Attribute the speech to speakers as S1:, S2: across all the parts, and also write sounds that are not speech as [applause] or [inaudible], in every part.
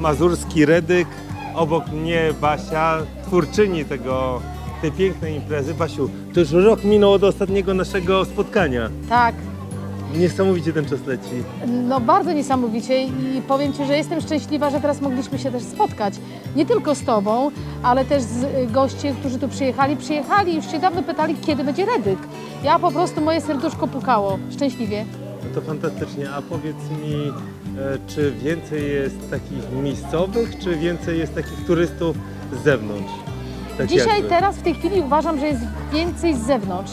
S1: Mazurski Redyk, obok mnie Basia, twórczyni tego, tej pięknej imprezy. Basiu, to już rok minął od ostatniego naszego spotkania.
S2: Tak,
S1: Niesamowicie ten czas leci.
S2: no bardzo niesamowicie i powiem Ci, że jestem szczęśliwa, że teraz mogliśmy się też spotkać. Nie tylko z Tobą, ale też z y, goście, którzy tu przyjechali. Przyjechali i już się dawno pytali, kiedy będzie Redyk. Ja po prostu, moje serduszko pukało, szczęśliwie.
S1: No to fantastycznie. A powiedz mi, czy więcej jest takich miejscowych, czy więcej jest takich turystów z zewnątrz? Tak
S2: Dzisiaj,
S1: jakby.
S2: teraz, w tej chwili uważam, że jest więcej z zewnątrz,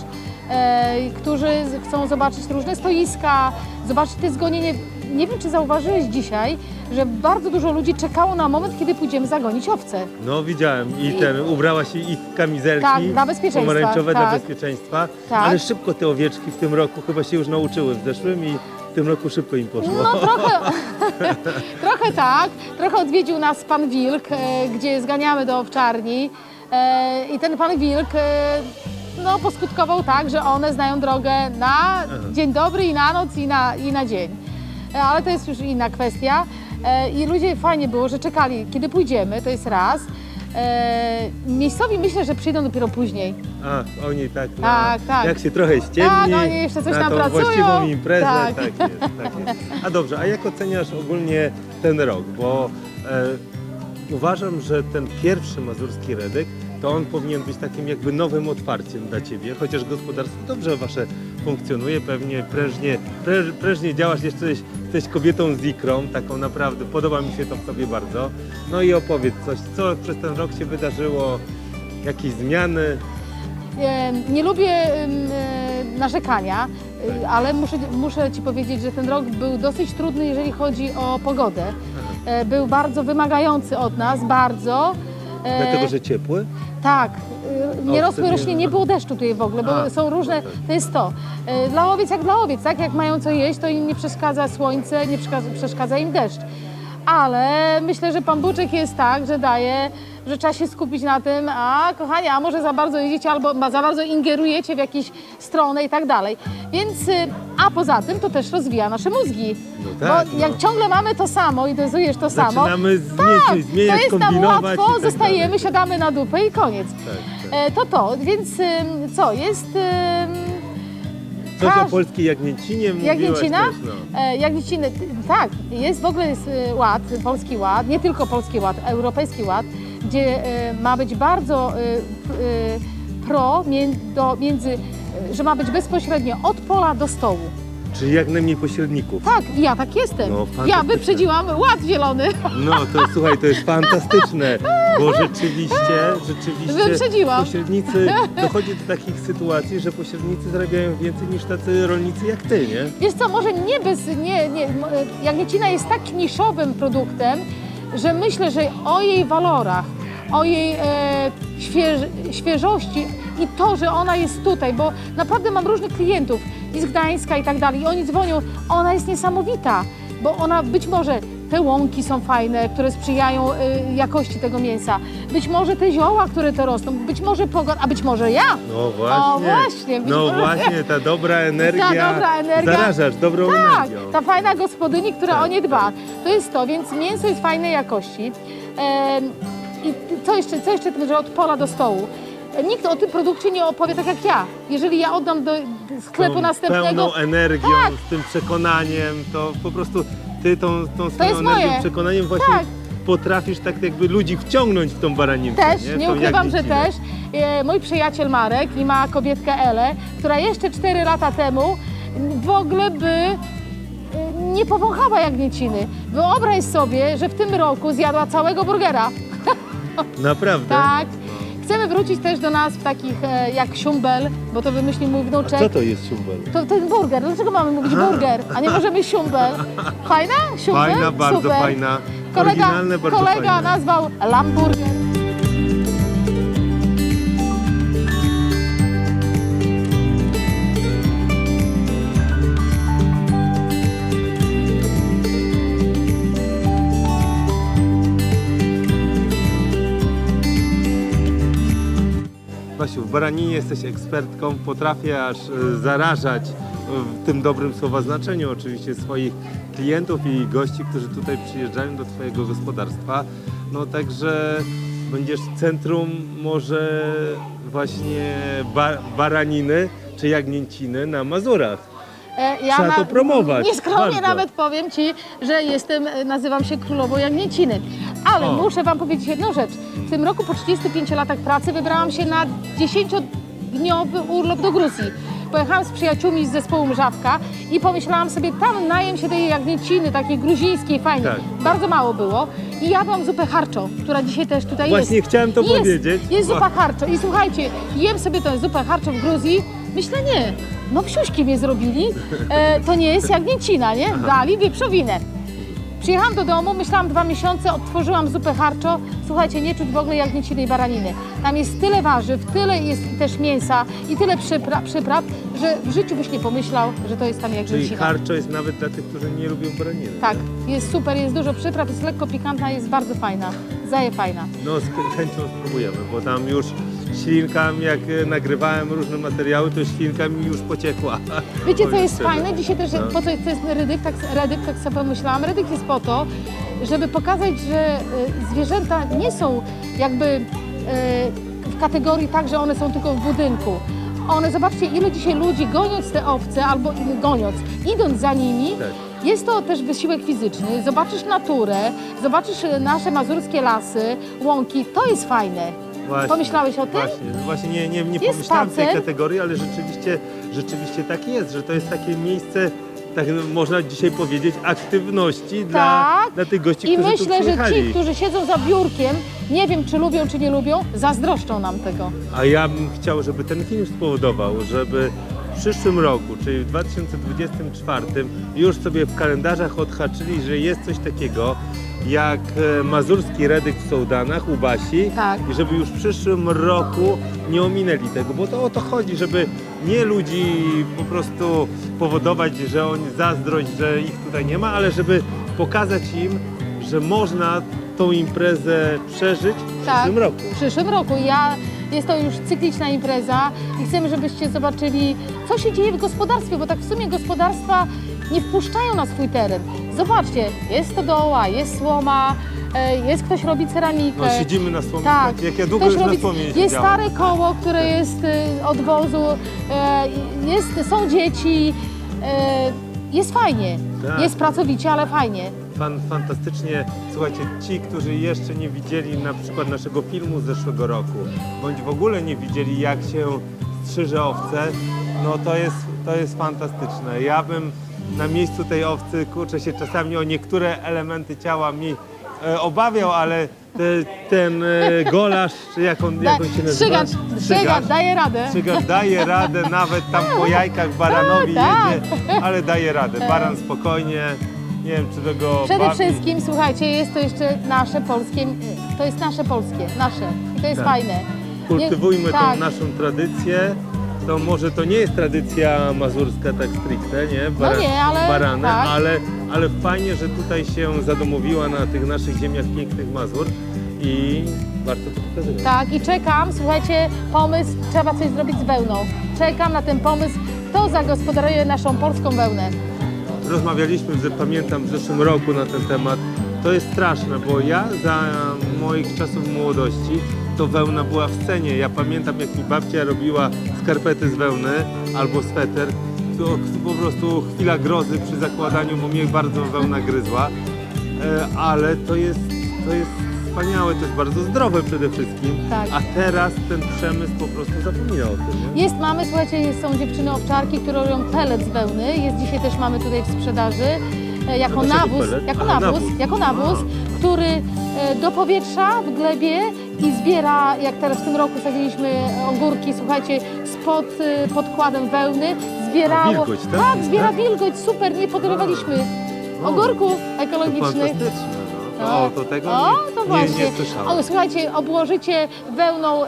S2: e, którzy chcą zobaczyć różne stoiska, zobaczyć te zgonienie. Nie wiem, czy zauważyłeś dzisiaj, że bardzo dużo ludzi czekało na moment, kiedy pójdziemy zagonić owce.
S1: No widziałem i
S2: I-
S1: ten, ubrała się i w kamizelki
S2: Tak, dla bezpieczeństwa,
S1: pomarańczowe dla
S2: tak.
S1: bezpieczeństwa,
S2: Tak.
S1: ale szybko te owieczki w tym roku chyba się już nauczyły w zeszłym i w tym roku szybko im poszło.
S2: No trochę, [laughs] trochę tak. Trochę odwiedził nas pan Wilk, e, gdzie zganiamy do owczarni. E, I ten pan Wilk e, no, poskutkował tak, że one znają drogę na dzień dobry i na noc i na, i na dzień. E, Ale to jest już inna kwestia. E, I ludzie fajnie było, że czekali, kiedy pójdziemy, to jest raz. E, Miejscowi myślę, że przyjdą dopiero później.
S1: A, oni tak, na,
S2: Tak, tak.
S1: jak się trochę ściemni,
S2: Tak, oni jeszcze coś
S1: na
S2: tam
S1: tą
S2: pracują.
S1: właściwą imprezę,
S2: Tak.
S1: tak. jest, tak jest. A dobrze, a jak oceniasz ogólnie ten rok? Bo e, uważam, że ten pierwszy mazurski Redek, to on powinien być takim jakby nowym otwarciem dla Ciebie, chociaż gospodarstwo dobrze Wasze funkcjonuje, pewnie prężnie, pręż, prężnie działasz, jeszcze jesteś, jesteś kobietą z ikrą, taką naprawdę, podoba mi się to w Tobie bardzo. No i opowiedz coś, co przez ten rok się wydarzyło, jakieś zmiany,
S2: E, Nie lubię e, narzekania, e, ale muszę, muszę Ci powiedzieć, że ten rok był dosyć trudny, jeżeli chodzi o pogodę. Był bardzo wymagający od nas, bardzo. E,
S1: dlatego, że ciepły?
S2: Tak, y, nie rosły rośliny, nie było deszczu tutaj w ogóle, bo
S1: A,
S2: są różne, to jest to. Y, Dla owiec jak dla owiec, tak? Jak mają co jeść, to im nie przeszkadza słońce, nie przeszkadza, przeszkadza im deszcz. Ale myślę, że Pan Buczek jest tak, że daje, że trzeba się skupić na tym, a kochani, a może za bardzo jedziecie albo za bardzo ingerujecie w jakieś stronę i tak dalej. Więc, y, a poza tym to też rozwija nasze mózgi.
S1: No tak,
S2: Bo jak
S1: no.
S2: ciągle mamy to samo i dozujesz to samo,
S1: Zaczynamy
S2: tak,
S1: zmieniać, zmieniać
S2: to jest nam
S1: kombinować
S2: łatwo,
S1: tak
S2: zostajemy,
S1: dalej.
S2: siadamy na dupę i koniec.
S1: Tak, tak.
S2: E, to to, więc ym, co, jest ym,
S1: Coś o polskiej Jagnięcinie mówiłaś
S2: Jagnięcina?
S1: też, no.
S2: e, Jagnięciny, t- tak, jest w ogóle jest y, ład, polski ład, nie tylko polski ład, europejski ład, gdzie y, ma być bardzo y, y, pro mię- do, między, y, że ma być bezpośrednio od pola do stołu.
S1: Czyli jak najmniej pośredników.
S2: Tak, ja tak jestem.
S1: No,
S2: ja wyprzedziłam ład zielony.
S1: No to słuchaj, to jest fantastyczne, bo rzeczywiście, rzeczywiście
S2: Wyprzedziłam.
S1: pośrednicy, dochodzi do takich sytuacji, że pośrednicy zarabiają więcej niż tacy rolnicy jak ty, nie?
S2: Wiesz co, może nie bez, nie, nie, m- jagnięcina jest tak niszowym produktem, że myślę, że o jej walorach, o jej e, śwież, świeżości i to, że ona jest tutaj, bo naprawdę mam różnych klientów i z Gdańska i tak dalej i oni dzwonią, ona jest niesamowita, bo ona być może te łąki są fajne, które sprzyjają e, jakości tego mięsa, być może te zioła, które to rosną, być może pogoda, a być może ja.
S1: No właśnie.
S2: O, właśnie, być
S1: No
S2: może-
S1: właśnie, ta dobra [laughs] energia.
S2: Ta dobra energia.
S1: Zarażasz dobrą
S2: Tak,
S1: energią.
S2: ta fajna gospodyni, która
S1: Tak,
S2: o nie dba. To jest to, więc mięso jest fajnej jakości. Em, I co jeszcze, co jeszcze, że od pola do stołu. Nikt o tym produkcie nie opowie tak jak ja. Jeżeli ja oddam do sklepu
S1: Tą
S2: następnego,
S1: pełną energią,
S2: Tak.
S1: z tym przekonaniem, to po prostu ty tą, tą swoją energią,
S2: moje.
S1: przekonaniem właśnie
S2: Tak.
S1: potrafisz tak jakby ludzi wciągnąć w tą baraninkę.
S2: też,
S1: nie,
S2: nie, ukrywam, że też, e, mój przyjaciel Marek i ma kobietkę Elę, która jeszcze 4 lata temu w ogóle by e, nie powąchała jagnięciny. Wyobraź sobie, że w tym roku zjadła całego burgera. [laughs]
S1: Naprawdę?
S2: Tak. Chcemy wrócić też do nas w takich e, jak siumbel, bo to wymyślił mój wnuczek.
S1: co to jest siumbel?
S2: To ten burger. Dlaczego mamy mówić burger, a nie możemy siumbel? Fajna? Siumbel?
S1: Fajna, bardzo
S2: Super.
S1: fajna.
S2: Kolega,
S1: Oryginalne, bardzo
S2: kolega
S1: fajne.
S2: nazwał lamburger.
S1: Basiu, w baraninie jesteś ekspertką, potrafię aż y, zarażać w tym dobrym słowa znaczeniu oczywiście swoich klientów i gości, którzy tutaj przyjeżdżają do Twojego gospodarstwa. No także będziesz centrum może właśnie ba- baraniny czy jagnięciny na Mazurach.
S2: E,
S1: Trzeba to promować,
S2: Nieskromnie
S1: bardzo.
S2: nawet powiem Ci, że jestem, e, nazywam się królową Jagnięciny. Ale muszę Wam powiedzieć jedną rzecz. W tym roku po 35 latach pracy wybrałam się na 10-dniowy urlop do Gruzji. Pojechałam z przyjaciółmi z zespołu Mrzawka i pomyślałam sobie, tam najem się tej jagnięciny, takiej gruzińskiej, fajnie.
S1: Tak.
S2: Bardzo mało było. I jadłam zupę harczo, która dzisiaj też tutaj
S1: Właśnie
S2: jest.
S1: chciałem to
S2: jest,
S1: powiedzieć.
S2: Jest zupa harczo. I słuchajcie, jem sobie tę zupę harczo w Gruzji. Myślę, nie, no wsiuśki mnie zrobili. E, to nie jest jagnięcina, nie? Dali wieprzowinę. Przyjechałam do domu, myślałam dwa miesiące, otworzyłam zupę harczo. Słuchajcie, nie czuć w ogóle jagnięciny i baraniny. Tam jest tyle warzyw, tyle jest też mięsa i tyle przypra przypraw, że w życiu byś nie pomyślał, że to jest tam
S1: Czyli
S2: jagnięcina.
S1: harczo jest nawet dla tych, którzy nie lubią baraniny.
S2: Tak, jest super, jest dużo przypraw, jest lekko pikantna, jest bardzo fajna. Zaje fajna.
S1: No z chęcią spróbujemy, bo tam już ślinka, jak e, nagrywałem różne materiały, to ślinka mi już pociekła. [laughs]
S2: Wiecie, co jest fajne? Dzisiaj też,
S1: No.
S2: po co to jest redyk, tak, redyk, tak sobie pomyślałam. Redyk jest po to, żeby pokazać, że y, zwierzęta nie są jakby w kategorii tak, że one są tylko w budynku. One, zobaczcie, ile dzisiaj ludzi goniąc te owce, albo goniąc, idąc za nimi,
S1: Tak.
S2: Jest to też wysiłek fizyczny. Zobaczysz naturę, zobaczysz y, nasze mazurskie lasy, łąki, to jest fajne.
S1: Właśnie,
S2: Pomyślałeś o tym?
S1: Właśnie, właśnie nie, nie, nie
S2: Jest
S1: pomyślałem w tej
S2: spacer.
S1: kategorii, ale rzeczywiście, rzeczywiście tak jest, że to jest takie miejsce, tak można dzisiaj powiedzieć, aktywności dla,
S2: Tak.
S1: dla tych gości,
S2: I
S1: którzy tu
S2: myślę, że
S1: przyjechali.
S2: ci, którzy siedzą za biurkiem, nie wiem czy lubią, czy nie lubią, zazdroszczą nam tego.
S1: A ja bym chciał, żeby ten film spowodował, żeby w przyszłym roku, czyli w 2024, już sobie w kalendarzach odhaczyli, że jest coś takiego jak e, mazurski redyk w Sołdanach u Basi
S2: Tak.
S1: i żeby już w przyszłym roku nie ominęli tego, bo to o to chodzi, żeby nie ludzi po prostu powodować, że oni zazdrość, że ich tutaj nie ma, ale żeby pokazać im, że można tą imprezę przeżyć w
S2: Tak.
S1: przyszłym roku.
S2: W przyszłym roku. Ja, jest to już cykliczna impreza i chcemy, żebyście zobaczyli, co się dzieje w gospodarstwie, bo tak w sumie gospodarstwa nie wpuszczają na swój teren. Zobaczcie, jest stodoła, jest słoma, e, jest ktoś robi ceramikę.
S1: No siedzimy na słomie.
S2: Tak.
S1: Słuchajcie, Jak ja długo
S2: Ktoś
S1: już
S2: robi-
S1: na słomie
S2: Jest
S1: siedziałem.
S2: stare koło, które jest y, od wozu, e, jest, są dzieci, e, jest fajnie.
S1: Tak.
S2: Jest pracowicie, ale fajnie.
S1: Fan, fantastycznie. Słuchajcie, ci, którzy jeszcze nie widzieli na przykład naszego filmu z zeszłego roku, bądź w ogóle nie widzieli jak się strzyże owce, no to jest, to jest fantastyczne. Ja bym na miejscu tej owcy, kurczę się czasami o niektóre elementy ciała mi e, obawiał, ale te, ten e, golasz, czy jak on, jak on się nazywa?
S2: Strzygacz, daje radę.
S1: Strzygacz daje radę, nawet tam po jajkach baranowi
S2: Tak,
S1: jedzie, ale daje radę. Baran spokojnie, nie wiem czy tego
S2: Przede
S1: bawi.
S2: wszystkim, słuchajcie, jest to jeszcze nasze polskie, to jest nasze polskie, nasze. I to jest
S1: Tak.
S2: fajne.
S1: Kultywujmy
S2: Nie-
S1: tą
S2: tak.
S1: naszą tradycję. To może to nie jest tradycja mazurska tak stricte, nie?
S2: No nie, ale tak.
S1: ale, ale fajnie, że tutaj się zadomowiła na tych naszych ziemiach pięknych Mazur i warto to pokazywać.
S2: Tak, i czekam, słuchajcie, pomysł, trzeba coś zrobić z wełną. Czekam na ten pomysł, kto zagospodaruje naszą polską wełnę.
S1: Rozmawialiśmy, że pamiętam w zeszłym roku na ten temat. To jest straszne, bo ja za moich czasów młodości to wełna była w scenie. Ja pamiętam, jak mi babcia robiła skarpety z wełny albo sweter. To po prostu chwila grozy przy zakładaniu, bo mnie bardzo wełna gryzła. E, Ale to jest, to jest wspaniałe, to jest bardzo zdrowe przede wszystkim.
S2: Tak.
S1: A teraz ten przemysł po prostu zapomina o tym. Nie?
S2: Jest, mamy, słuchajcie, jest, są dziewczyny owczarki, które robią pelet z wełny. Jest dzisiaj też mamy tutaj w sprzedaży. e, Jako nawóz, jako
S1: A,
S2: nawóz,
S1: nawóz.
S2: jako nawóz,
S1: A.
S2: który e, do powietrza w glebie i zbiera, jak teraz w tym roku sadziliśmy ogórki, słuchajcie, spod podkładem wełny, zbierało.
S1: Wilgoć, tak?
S2: Tak, zbiera
S1: Tak?
S2: wilgoć, super, nie podrywaliśmy ogórków ekologicznych.
S1: fantastyczne. No.
S2: No.
S1: O, to tego
S2: O,
S1: nie,
S2: to
S1: nie,
S2: właśnie.
S1: nie słyszałem.
S2: O, słuchajcie, obłożycie wełną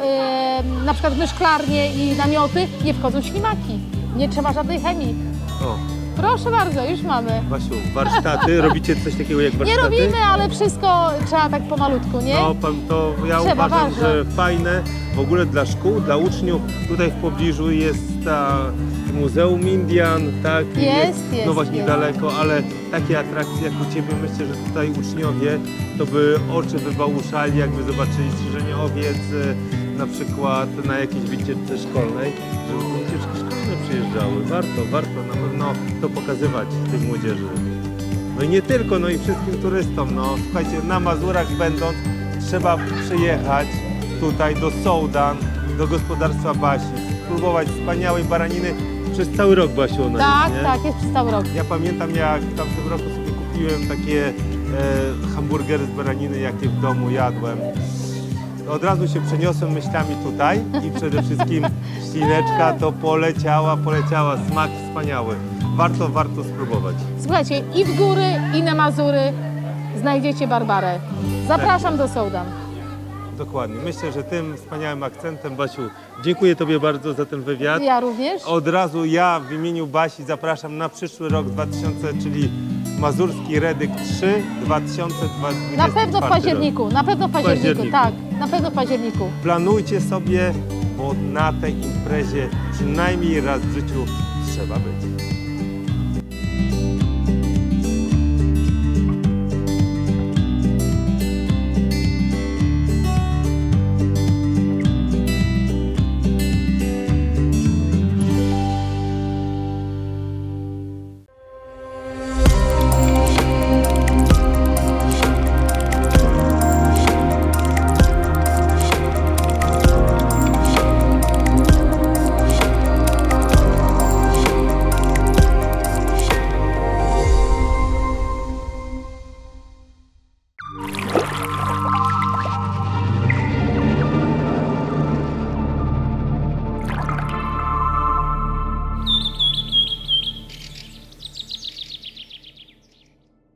S2: na przykład my szklarnie i namioty, nie wchodzą ślimaki. Nie trzeba żadnej chemii.
S1: O,
S2: Proszę bardzo, już mamy.
S1: Basiu, [laughs] warsztaty, robicie coś takiego jak
S2: Nie
S1: warsztaty?
S2: robimy, ale wszystko trzeba tak pomalutku, nie?
S1: No, pan, to ja
S2: Trzeba,
S1: uważam,
S2: ważne.
S1: że fajne w ogóle dla szkół, dla uczniów. Tutaj w pobliżu jest ta Muzeum Indian, tak?
S2: Jest, jest,
S1: No właśnie
S2: jest.
S1: daleko, ale takie atrakcje jak u Ciebie, myślę, że tutaj uczniowie to by oczy wybałuszali, jakby zobaczyli strzyżenie owiec, e, na przykład na jakiejś wycieczce szkolnej, żeby te wycieczki szkolne przyjeżdżały. Warto, warto na pewno to pokazywać tej młodzieży. No i nie tylko, no i wszystkim turystom. No słuchajcie, na Mazurach będąc, trzeba przyjechać tutaj do Sołdan, do gospodarstwa Basi, spróbować wspaniałej baraniny. Przez cały rok Basiu ona
S2: Tak,
S1: jest, nie?
S2: tak, jest przez cały rok.
S1: Ja pamiętam jak w tamtym roku sobie kupiłem takie e, hamburgery z baraniny, jakie w domu jadłem. Od razu się przeniosłem myślami tutaj i przede wszystkim ślineczka to poleciała, poleciała, smak wspaniały. Warto, warto spróbować.
S2: Słuchajcie, i w góry, i na Mazury znajdziecie Barbarę. Zapraszam do Sołdan.
S1: Dokładnie. Myślę, że tym wspaniałym akcentem, Basiu, dziękuję Tobie bardzo za ten wywiad.
S2: Ja również.
S1: Od razu ja w imieniu Basi zapraszam na przyszły rok 2000, czyli Mazurski Redyk 3 2024
S2: Na pewno w
S1: rok.
S2: październiku, na pewno w październiku,
S1: październiku.
S2: tak, na pewno w październiku.
S1: Planujcie sobie, bo na tej imprezie przynajmniej raz w życiu trzeba być.